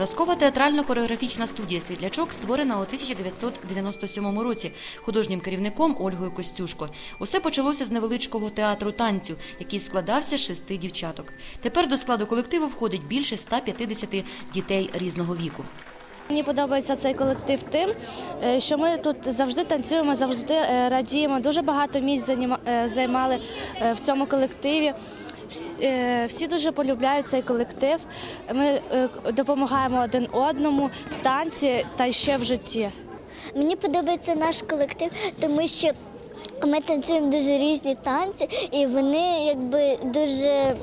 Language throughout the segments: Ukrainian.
Зразкова театрально-хореографічна студія Світлячок створена у 1997 році художнім керівником Ольгою Костюшко. Усе почалося з невеличкого театру танцю, який складався з шести дівчаток. Тепер до складу колективу входить більше 150 дітей різного віку. Мені подобається цей колектив тим, е, що ми тут завжди танцюємо, завжди е, радіємо. Дуже багато місць е, займали в цьому колективі. Всі дуже полюбляють цей колектив. Ми допомагаємо один одному в танці та ще в житті. Мені подобається наш колектив, тому що ми танцюємо дуже різні танці, і вони якби дуже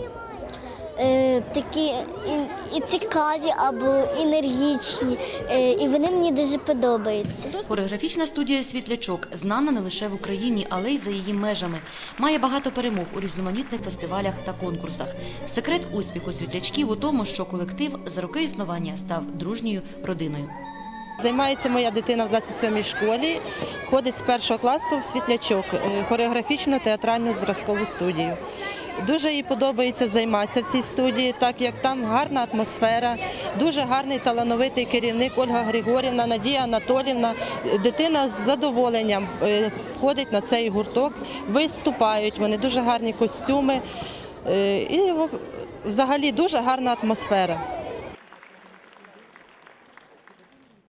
е, такі і, і цікаві або енергічні. Е, і вони мені дуже подобаються. Хореографічна студія Світлячок знана не лише в Україні, але й за її межами. Має багато перемог у різноманітних фестивалях та конкурсах. Секрет успіху світлячків у тому, що колектив за роки існування став дружньою родиною. Займається моя дитина в 27-й школі, ходить з першого класу в світлячок, е, хореографічну театральну зразкову студію. Дуже їй подобається займатися в цій студії, так як там гарна атмосфера, дуже гарний талановитий керівник Ольга Григорівна, Надія Анатолівна. Дитина з задоволенням е, ходить на цей гурток, виступають, вони дуже гарні костюми. е, І взагалі дуже гарна атмосфера.